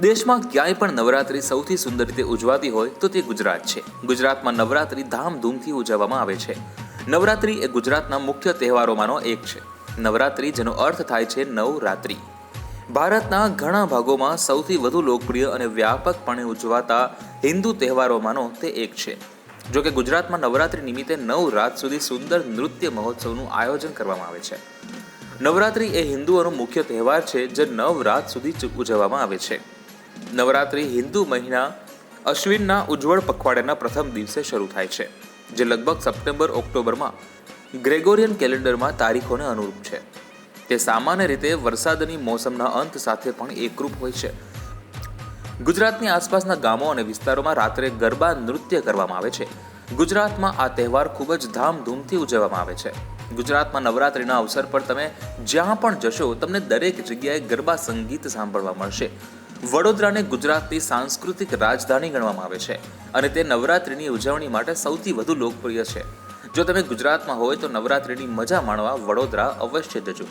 દેશમાં ક્યાંય પણ નવરાત્રી સૌથી સુંદર રીતે ઉજવાતી હોય તો તે ગુજરાત છે. ગુજરાતમાં નવરાત્રી ધામધૂમથી ઉજવવામાં આવે છે. નવરાત્રી એ ગુજરાતના મુખ્ય તહેવારોમાંનો એક છે. નવરાત્રી, જેનો અર્થ થાય છે નવરાત્રી. ભારતના ઘણા ભાગોમાં સૌથી વધુ લોકપ્રિય અને વ્યાપકપણે ઉજવાતા હિન્દુ તહેવારોમાંનો તે એક છે. જો કે ગુજરાતમાં નવરાત્રી નિમિત્તે નવ રાત સુધી સુંદર નૃત્ય મહોત્સવનું આયોજન કરવામાં આવે છે. નવરાત્રી એ હિન્દુઓનો મુખ્ય તહેવાર છે, જે નવ રાત સુધી ઉજવવામાં આવે છે. નવરાત્રી હિન્દુ મહિના અશ્વિનના ઉજ્જવળ પખવાડિયાના પ્રથમ દિવસે શરૂ થાય છે, જે લગભગ સપ્ટેમ્બર, ઓક્ટોબરમાં ગ્રેગોરિયન કેલેન્ડરમાં તારીખોને અનુરૂપ છે. તે સામાન્ય રીતે વરસાદની મોસમના અંત સાથે પણ એકરૂપ હોય છે. ગુજરાતની આસપાસના ગામો અને વિસ્તારોમાં રાત્રે ગરબા નૃત્ય કરવામાં આવે છે. ગુજરાતમાં આ તહેવાર ખૂબ જ ધામધૂમથી ઉજવવામાં આવે છે. ગુજરાતમાં નવરાત્રિના અવસર પર તમે જ્યાં પણ જશો, તમને દરેક જગ્યાએ ગરબા સંગીત સાંભળવા મળશે. વડોદરાને ગુજરાતની સાંસ્કૃતિક રાજધાની ગણવામાં આવે છે અને તે નવરાત્રિની ઉજવણી માટે સૌથી વધુ લોકપ્રિય છે. જો તમે ગુજરાતમાં હોય તો નવરાત્રિની મજા માણવા વડોદરા અવશ્ય જજો.